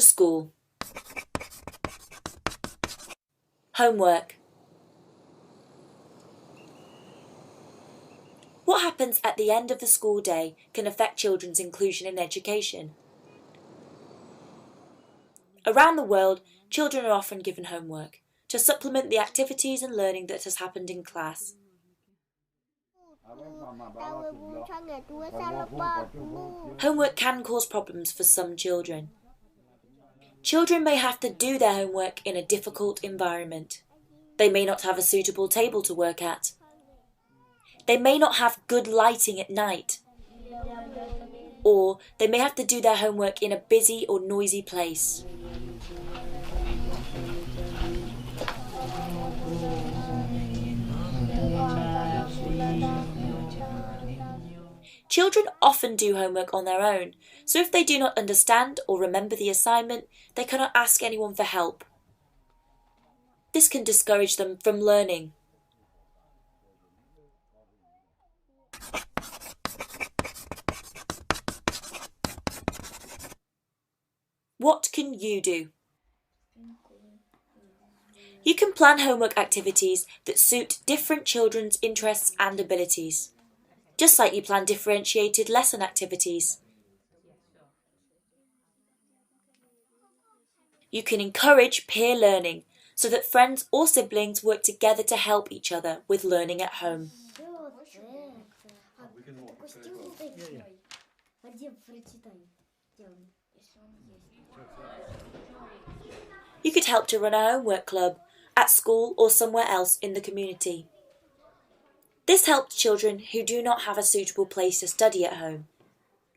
School. Homework. What happens at the end of the school day can affect children's inclusion in education. Around the world, children are often given homework to supplement the activities and learning that has happened in class. Homework can cause problems for some children. Children may have to do their homework in a difficult environment. They may not have a suitable table to work at. They may not have good lighting at night. Or they may have to do their homework in a busy or noisy place. Children often do homework on their own, so if they do not understand or remember the assignment, they cannot ask anyone for help. This can discourage them from learning. What can you do? You can plan homework activities that suit different children's interests and abilities, just like you plan differentiated lesson activities. You can encourage peer learning so that friends or siblings work together to help each other with learning at home. You could help to run a homework club at school or somewhere else in the community. This helps children who do not have a suitable place to study at home.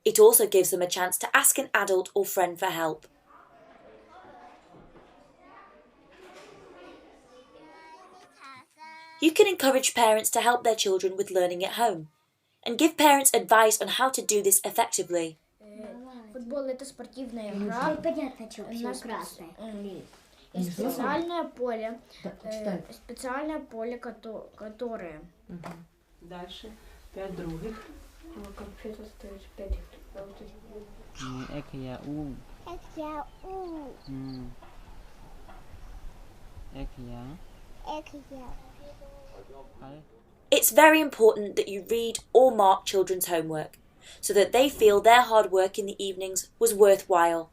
It also gives them a chance to ask an adult or friend for help. You can encourage parents to help their children with learning at home and give parents advice on how to do this effectively. Футбол это спортивная игра. Понятно, что У нас красное. М, И специальное поле, э, специальное поле, кото- которое Дальше. П'ять других. компьютер стоит 5 Ні, Ек я у. Як я у, М. Ек я. як я. Хай. It's very important that you read or mark children's homework so that they feel their hard work in the evenings was worthwhile.